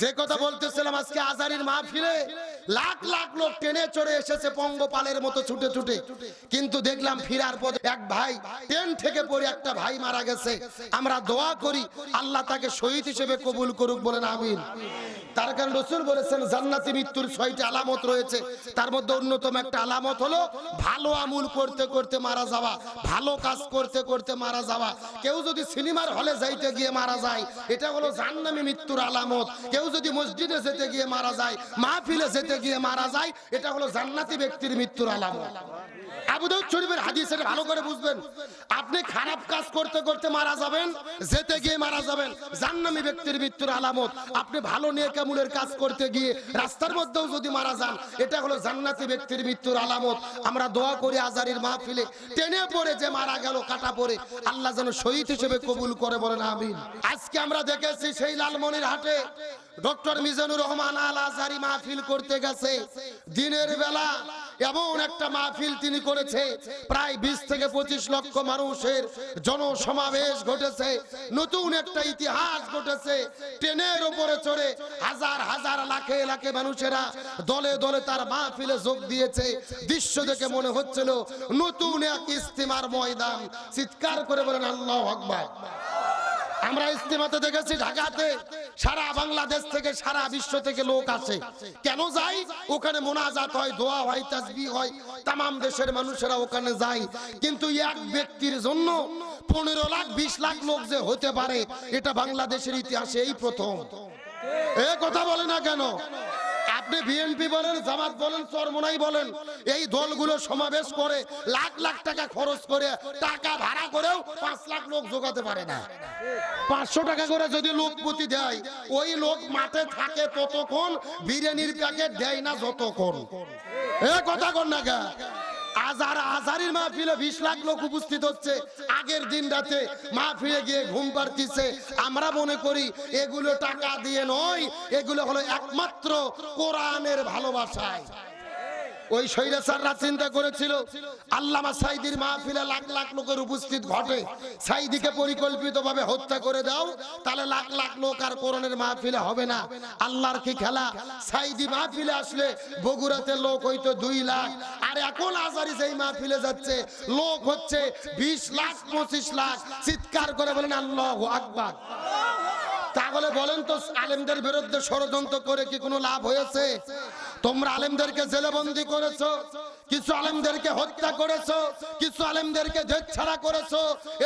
যে কথা বলতেছিলাম আজকে আজারির মাহফিলে লাখ লাখ লোক টেনে চড়ে এসেছে পঙ্গপালের মতো ছুটে ছুটে। কিন্তু দেখলাম ফিরার পথে এক ভাই ট্রেন থেকে পড়ে একটা ভাই মারা গেছে। আমরা দোয়া করি, আল্লাহ তাকে শহীদ হিসেবে কবুল করুক বলেন আমিন। তার কারণ রসুল বলেছেন, জান্নাতি মৃত্যুর ছয়টি আলামত রয়েছে। তার মধ্যে অন্যতম একটা আলামত হলো, ভালো আমুল করতে করতে মারা যাওয়া, ভালো কাজ করতে করতে মারা যাওয়া। কেউ যদি সিনেমার হলে যাইতে গিয়ে মারা যায়, এটা হলো জান্নামি মৃত্যুর আলামত। কেউ যদি মসজিদে যেতে গিয়ে মারা যায়, মাহফিলে যেতে গিয়ে মারা যায় এটা হলো জান্নাতি ব্যক্তির মৃত্যুর আলামত। আমরা দোয়া করি আজারির মাহফিলে। টেনে পড়ে যে মারা গেল, কাটা আল্লাহ যেন শহীদ হিসেবে কবুল করে বলেন, আমিন। আজকে আমরা দেখেছি সেই লালমনির হাটে ডক্টর মিজানুর রহমান আল আজারি মাহফিল করতে গেছে। দিনের বেলা এমন একটা মাহফিল তিনি করেছে। প্রায় বিশ থেকে পঁচিশ লক্ষ মানুষের জনসমাবেশ ঘটেছে। নতুন একটা ইতিহাস ঘটেছে। ট্রেনের উপরে চড়ে হাজার হাজার, লাখে লাখে মানুষেরা দলে দলে তার মাহফিলে যোগ দিয়েছে। দৃশ্য দেখে মনে হচ্ছিল নতুন এক ইস্তিমার ময়দান। চিৎকার করে বলেন, আল্লাহ আকবার। আমরা ইস্তিমাতে দেখেছি ঢাকাতে সারা বাংলাদেশ থেকে, সারা বিশ্ব থেকে লোক আসে। কেন যাই? ওখানে মোনাজাত হয়, দোয়া হয় তাজবি হয়। তাম দেশের মানুষেরা ওখানে যায়। কিন্তু এক ব্যক্তির জন্য পনেরো লাখ, বিশ লাখ লোক যে হতে পারে, এটা বাংলাদেশের ইতিহাসে এই প্রথম। এ কথা বলে না কেন? আপনি বিএনপি বলেন, জামাত বলেন, চরমোনাই বলেন, এই দলগুলো সমাবেশ করে লাখ লাখ টাকা খরচ করে টাকা ভাড়া করেও পাঁচ লাখ লোক জোগাতে পারে না। পাঁচশো টাকা করে যদি লোক প্রতি দেয়, ওই লোক মাঠে থাকে ততক্ষণ, বিরিয়ানির প্যাকেট দেয় না যতক্ষণ। এ কথা কর না গা হাজারের মাহফিলে বিশ লাখ লোক উপস্থিত হচ্ছে। আগের দিন রাতে মাহফিলে গিয়ে ঘুম পাড়তিছে। আমরা মনে করি এগুলো টাকা দিয়ে নয়, এগুলো হলো একমাত্র কোরআনের ভালোবাসায়। ওই সৈরাসাররা চিন্তা করেছিল, আল্লামা সাইদির মাহফিলে লাখ লাখ লোকের উপস্থিত ঘটে। সাইদিকে পরিকল্পিতভাবে হত্যা করে দাও, তাহলে লাখ লাখ লোক আর কোরআনের মাহফিলে হবে না। আল্লাহর কি খেলা? সাইদি মাহফিলে আসলে বগুড়াতে লোক হইতো দুই লাখ, আর এখন আজারি যেই মাহফিলে যাচ্ছে, লোক হচ্ছে বিশ লাখ, পঁচিশ লাখ। চিৎকার করে বলেন, আল্লাহ আকবার। তাহলে বলেন তো আলেমদের বিরুদ্ধে ষড়যন্ত্র করে কি কোনো লাভ হয়েছে? তোমরা আলেমদেরকে জেলেবন্দি করেছ, কিছু আলেমদেরকে হত্যা করেছ, কিছু আলেমদেরকে জেদ ছাড়া করেছ,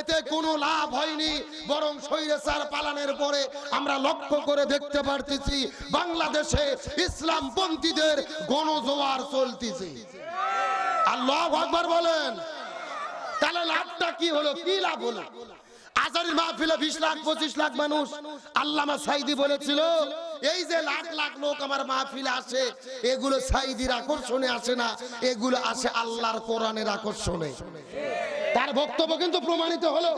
এতে কোনো লাভ হয়নি, বরং সৈরেসার পালানের পরে আমরা লক্ষ্য করে দেখতে পারতেছি বাংলাদেশে ইসলাম পন্থীদের গণজোয়ার চলতেছে। আল্লাহ আকবার বলেন, তাহলে লাভটা কি হলো? কি লাভ হলো? আজারির মাহফিলে বিশ লাখ, পঁচিশ লাখ মানুষ। আল্লামা সাইদি বলেছিল, এই যে লাখ লাখ লোক আমার মাহফিলে আসে, এগুলো সাইদির আকর্ষণে আসে না, এগুলো আসে আল্লাহর কোরআনের আকর্ষণে। তার বক্তব্য কিন্তু প্রমাণিত হলো।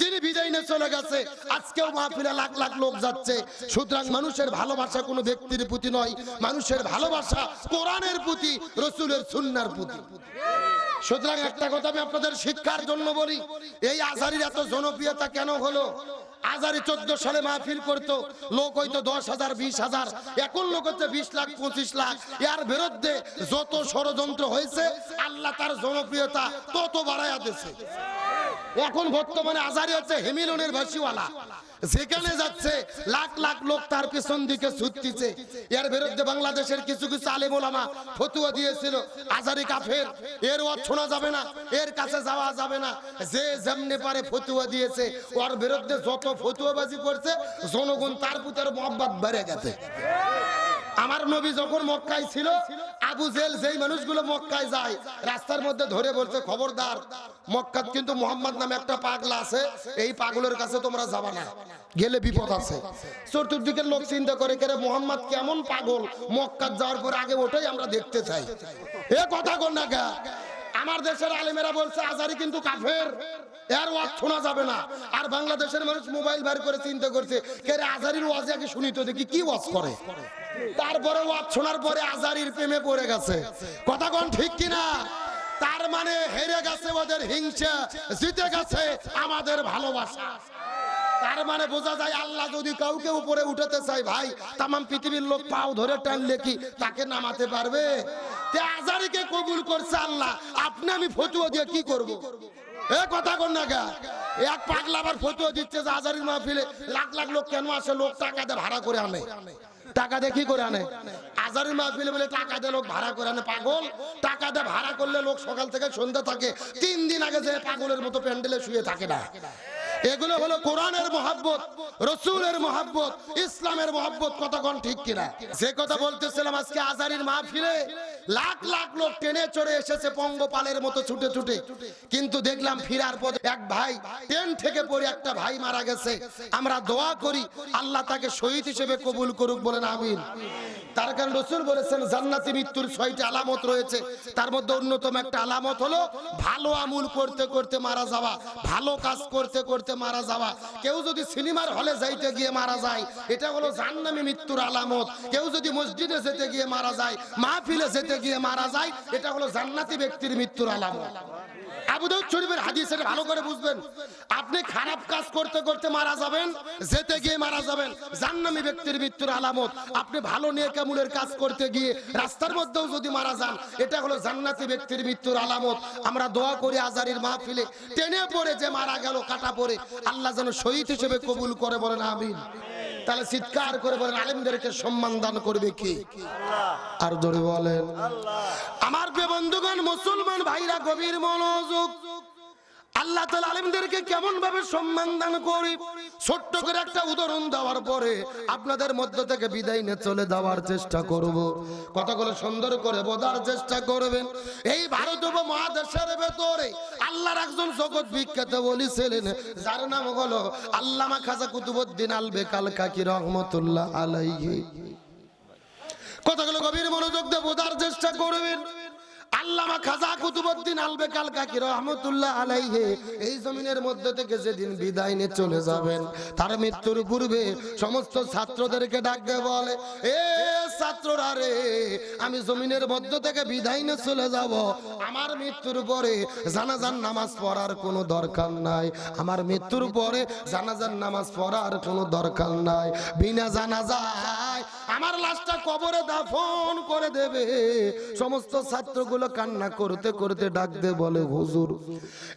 তিনি বিদায় নিয়ে চলে গেছে। আজকেও মাহফিলে লাখ লাখ লোক যাচ্ছে। সুতরাং মানুষের ভালোবাসা কোনো ব্যক্তির প্রতি নয়, মানুষের ভালোবাসা কোরআনের প্রতি, রসুলের সুন্নার প্রতি। সুতরাং একটা কথা আমি আপনাদের শিক্ষার জন্য বলি, এই আজারির এত জনপ্রিয়তা কেন হলো? আজারি চোদ্দ সালে মাহফিল করতো, লোক হয়তো দশ হাজার, বিশ হাজার, এখন লোক হচ্ছে বিশ লাখ, পঁচিশ লাখ। এর বিরুদ্ধে যত ষড়যন্ত্র হয়েছে, আল্লাহ তার জনপ্রিয়তা তত বাড়াইয়া দিয়েছে। এখন বর্তমানে আজারি হচ্ছে হেমিলনের ভাসিওয়ালা যেখানে যাচ্ছে, লাখ লাখ লোক তার পেছন দিকে ছুটতেছে। এর বিরুদ্ধে বাংলাদেশের কিছু কিছু আলেম ওলামা ফতুয়া দিয়েছিল, আজারি কাফের, এর ওয়াজ শোনা যাবে না, এর কাছে যাওয়া যাবে না। যে যেমনে পারে ফতুয়া দিয়েছে, ওর বিরুদ্ধে যত ফতুয়াবাজি করছে, জনগণ তার পুতার মহব্বত বেড়ে গেছে। আমার নবী যখন মক্কায় ছিল, আবু জেল যেই মানুষগুলো মক্কায় যায়, রাস্তার মধ্যে ধরে বলছে, খবরদার, মক্কাত কিন্তু মোহাম্মদ নামে একটা পাগলা আছে, এই পাগলের কাছে তোমরা যাবা না। গেলে বিপদ আছে। চতুর্দিকের লোক চিন্তা করে কেরে মোহাম্মদ কেমন পাগল, মক্কাত যাওয়ার পর আগে ওটাই আমরা দেখতে চাই। এ কথা কন্যা গা আমার দেশের আলেমেরা বলছে, আজারি কিন্তু কাফের। এর ওয়াজ শোনা যাবে না। আর বাংলাদেশের মানুষ মোবাইল বের করে চিন্তা করছে, কে রে আজারির ওয়াজ আগে শুনি তো দেখি কি ওয়াজ করে। তারপরে ওয়াজ শোনার পরে আজারির প্রেমে পড়ে গেছে। কথা কোন ঠিক কিনা? তার মানে হেরে গেছে ওদের হিংসা, জিতে গেছে আমাদের ভালোবাসা। তার মানে বোঝা যায় আল্লাহ যদি কাউকে উপরে উঠাতে চায়, ভাই, তামাম পৃথিবীর লোক পাও ধরে টানলে কি তাকে নামাতে পারবে? কবুল করছে আল্লাহ। আপনি আমি দিয়ে কি করব। এ কথা কর না এক পাগলা আবার দিচ্ছে যে মাহফিলে লাখ লাখ লোক কেন আসে? লোক টাকা দিয়ে ভাড়া করে আনে। টাকা দিয়ে কি করে আনে? আজারির মাহফিলে বলে টাকা দিয়ে লোক ভাড়া করে আনে। পাগল? টাকা দিয়ে ভাড়া করলে লোক সকাল থেকে সন্ধ্যা থাকে। তিন দিন আগে যে পাগলের মতো প্যান্ডেলে শুয়ে থাকে না। এগুলো হলো কোরআনের মহাব্বত, রসুলের মহাব্বত, ইসলামের মহাব্বত কতক্ষণ ঠিক কিনা? যে কথা বলতেছিলাম আজকে আজারির মাহফিলে, লাখ লাখ লোক টেনে চড়ে এসেছে পঙ্গপালের মতো ছুটে ছুটে। কিন্তু দেখলাম ফিরার পথে এক ভাই, ট্রেন থেকে পড়ে একটা ভাই মারা গেছে। আমরা দোয়া করি, আল্লাহ তাকে শহীদ হিসেবে কবুল করুক বলেন আমিন। তার কারণ রসুল বলেছেন, জান্নাতি মৃত্যুর ছয়টি আলামত রয়েছে। তার মধ্যে অন্যতম একটা আলামত হলো, ভালো আমুল করতে করতে মারা যাওয়া, ভালো কাজ করতে করতে মারা যাওয়া। কেউ যদি সিনেমার হলে যাইতে গিয়ে মারা যায়, এটা হলো জান্নামি মৃত্যুর আলামত। কেউ যদি মসজিদে যেতে গিয়ে মারা যায়, মাহফিলে যেতে গিয়ে মারা যায়, এটা হলো জান্নাতি ব্যক্তির মৃত্যুর আলামত। আবু শরীফের হাদিস এটা ভালো করে বুঝবেন। আপনি খারাপ কাজ করতে করতে মারা যাবেন, যেতে গিয়ে মারা যাবেন জান্নামী ব্যক্তির মৃত্যুর আলামত। আপনি ভালো নিয়ে কামুলের কাজ করতে গিয়ে রাস্তার মধ্যেও যদি মারা যান, এটা হলো জান্নাতি ব্যক্তির মৃত্যুর আলামত। আমরা দোয়া করি আজারির মাহফিলে। টেনে পড়ে যে মারা গেল, কাটা পড়ে। আল্লাহ যেন শহীদ হিসেবে কবুল করে বলেন আমিন। তাহলে চিৎকার করে বলেন আলেমদেরকে সম্মান দান করবে কি? আর ধরে বলেন। আমার বন্ধুগণ মুসলমান ভাইরা গভীর মনোযোগ আল্লাহ তালা আলিমদেরকে কেমন ভাবে সম্মান দান করি? ছোট্ট করে একটা উদাহরণ দেওয়ার পরে আপনাদের মধ্য থেকে বিদায় নিয়ে চলে যাওয়ার চেষ্টা করব। কথাগুলো সুন্দর করে বোঝার চেষ্টা করবেন। এই ভারত মহাদেশের ভেতরে আল্লাহর একজন জগৎ বিখ্যাত বলেছিলেন যার নাম হলো আল্লামা খাজা কুতুবুদ্দিন আল বেকাল কাকি রহমতুল্লাহ আলাইহি। কথাগুলো গভীর মনোযোগ দিয়ে বোঝার চেষ্টা করবেন। আল্লামা খাজা কুতুবুদ্দিন আলবেকাল কাকি রহমতুল্লাহ আলাইহে এই জমিনের মধ্যে থেকে যেদিন বিদায় নিয়ে চলে যাবেন, তার মৃত্যুর পূর্বে সমস্ত ছাত্রদেরকে ডাকতে বলে, এ ছাত্ররা রে, আমি জমিনের মধ্য থেকে বিদায় নিয়ে চলে যাব। আমার মৃত্যুর পরে জানাজার নামাজ পড়ার কোনো দরকার নাই। আমার মৃত্যুর পরে জানাজার নামাজ পড়ার কোনো দরকার নাই। বিনা জানাজায় আমার লাশটা কবরে দাফন করে দেবে। সমস্ত ছাত্রগুলো কান্না করতে করতে ডাকতে বলে, হুজুর,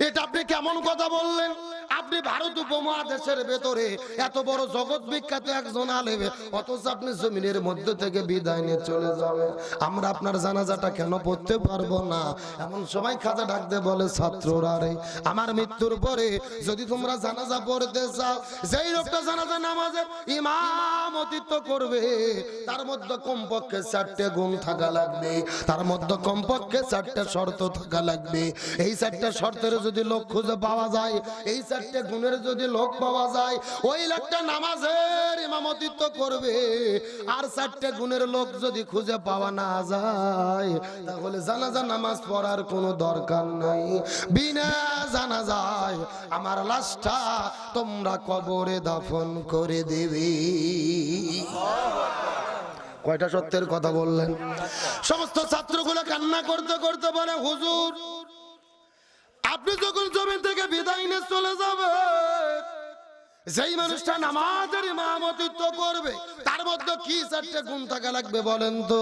এটা আপনি কেমন কথা বললেন? আপনি ভারত উপমহাদেশের ভেতরে এত বড় জগৎ বিখ্যাত একজন আলেমে, অথচ আপনি জমিনের মধ্যে থেকে বিদায় নিয়ে চলে যাবেন। আমরা আপনার জানাজাটা কেন পড়তে পারব না? এমন সময় খাজা ডাকতে বলে, ছাত্ররা রে, আমার মৃত্যুর পরে যদি তোমরা জানাজা পড়তে চাও, যেই লোকটা জানাজা নামাজের ইমামতিত্ব করবে, তার মধ্যে কমপক্ষে চারটে গুণ থাকা লাগবে, তার মধ্যে কমপক্ষে চারটে শর্ত থাকা লাগবে। এই চারটে শর্তের যদি লোক খুঁজে পাওয়া যায়, এই চারটে গুণের যদি লোক পাওয়া যায়, ওই লোকটা নামাজের ইমামতিত্ব করবে। আর চারটে গুণের লোক যদি খুঁজে পাওয়া না যায়, তাহলে জানাজা নামাজ পড়ার কোনো দরকার নাই। বিনা জানা যায় আমার লাশটা তোমরা কবরে দাফন করে দেবে। কয়টা সত্যের কথা বললেন? সমস্ত ছাত্রগুলো কান্না করতে করতে বলে, হুজুর আপনি যখন জমি থেকে বিদায় নিয়ে চলে যাবে যেই মানুষটা নামাজের ইমামতিত্ব করবে, তার মধ্যে কি চারটে গুণ থাকা লাগবে বলেন তো?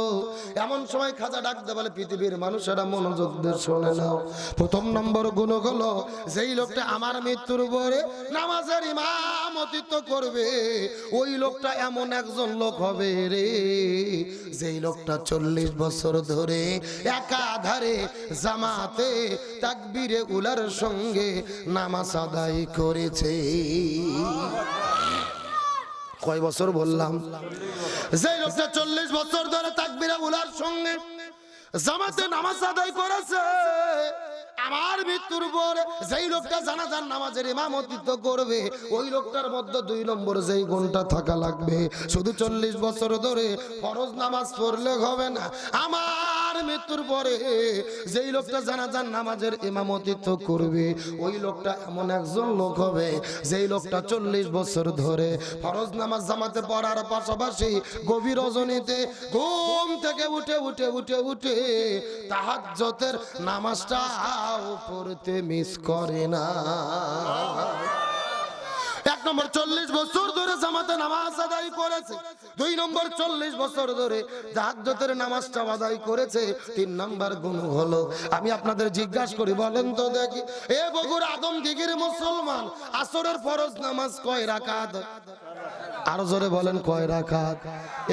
এমন সময় খাজা ডাকতে বলে, পৃথিবীর মানুষেরা মনোযোগ দিয়ে শোনে নাও। প্রথম নম্বর গুণ হলো, যেই লোকটা আমার মৃত্যুর পরে নামাজের ইমামতিত্ব করবে, ওই লোকটা এমন একজন লোক হবে রে। যেই লোকটা চল্লিশ বছর ধরে একাধারে জামাতে তাকবীরে উলার সঙ্গে নামাজ আদায় করেছে। কয় বছর বললাম? যে লোকটা চল্লিশ বছর ধরে তাকবিরা উলার সঙ্গে জামাতে নামাজ আদায় করেছে, আমার মৃত্যুর পর যেই লোকটা জানাজার নামাজের ইমামতিত্ব করবে, ওই লোকটার মধ্যে দুই নম্বর যেই গুণটা থাকা লাগবে। শুধু চল্লিশ বছর ধরে ফরজ নামাজ পড়লে হবে না। আমার মৃত্যুর পরে যেই লোকটা জানাজার নামাজের ইমামতিত্ব করবে, ওই লোকটা এমন একজন লোক হবে যেই লোকটা চল্লিশ বছর ধরে ফরজ নামাজ জামাতে পড়ার পাশাপাশি গভীর রজনীতে ঘুম থেকে উঠে উঠে উঠে উঠে তাহাজ্জতের নামাজটা পড়তে মিস করে না। নম্বর চল্লিশ বছর ধরে জামাতে নামাজ আদায় করেছে। দুই নম্বর চল্লিশ বছর ধরে জাহাজতের নামাজটা আদায় করেছে। তিন নম্বর গুণ হলো, আমি আপনাদের জিজ্ঞাসা করি, বলেন তো দেখি। এ বগুর আদম দিগির মুসলমান, আসরের ফরজ নামাজ কয় রাকাত? আরও জোরে বলেন, কয় রাকাত?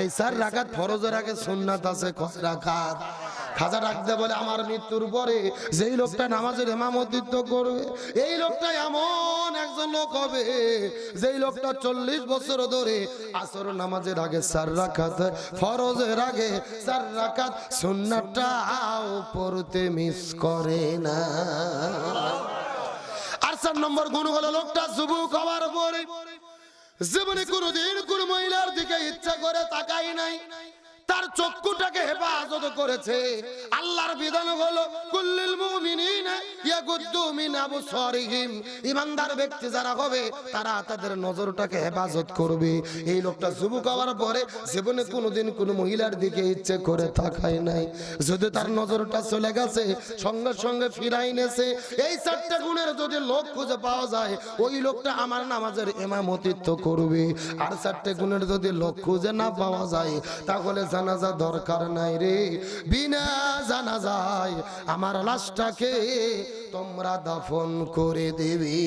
এই চার রাখাত ফরজের আগে সুন্নাত আছে, কয় রাকাত? খাজা রাখতে বলে, আমার মৃত্যুর পরে যেই লোকটা নামাজের হেমামতিত্ব করবে, এই লোকটা এমন একজন লোক হবে যেই লোকটা চল্লিশ বছর ধরে আসর নামাজের আগে চার রাখাত ফরজের আগে চার রাখাত সুন্নাটাও পড়তে মিস করে না। আর চার নম্বর গুণ হলো, লোকটা যুবক হওয়ার পরে জীবনে কোনোদিন কোন মহিলার দিকে ইচ্ছা করে তাকাই নাই। তার চক্ষুটাকে হেফাজত করেছে। আল্লাহর বিধান হলো, কুল্লিল মুমিনিনা ইয়াগুদ্দু মিন আবসারিহিম। ইমানদার ব্যক্তি যারা হবে, তারা তাদের নজরটাকে হেফাজত করবে। এই লোকটা যুবক হওয়ার পরে জীবনে কোনোদিন কোনো মহিলার দিকে ইচ্ছে করে তাকায় নাই। যদি তার নজরটা চলে গেছে, সঙ্গে সঙ্গে ফিরাই নেছে। এই চারটা গুণের যদি লোক খুঁজে পাওয়া যায়, ওই লোকটা আমার নামাজের এমামতিত্ব করবে। আর চারটে গুণের যদি লোক খুঁজে না পাওয়া যায়, তাহলে জানাজা দরকার নাই রে। বিনা জানাজায় আমার লাশটাকে তোমরা দাফন করে দেবে।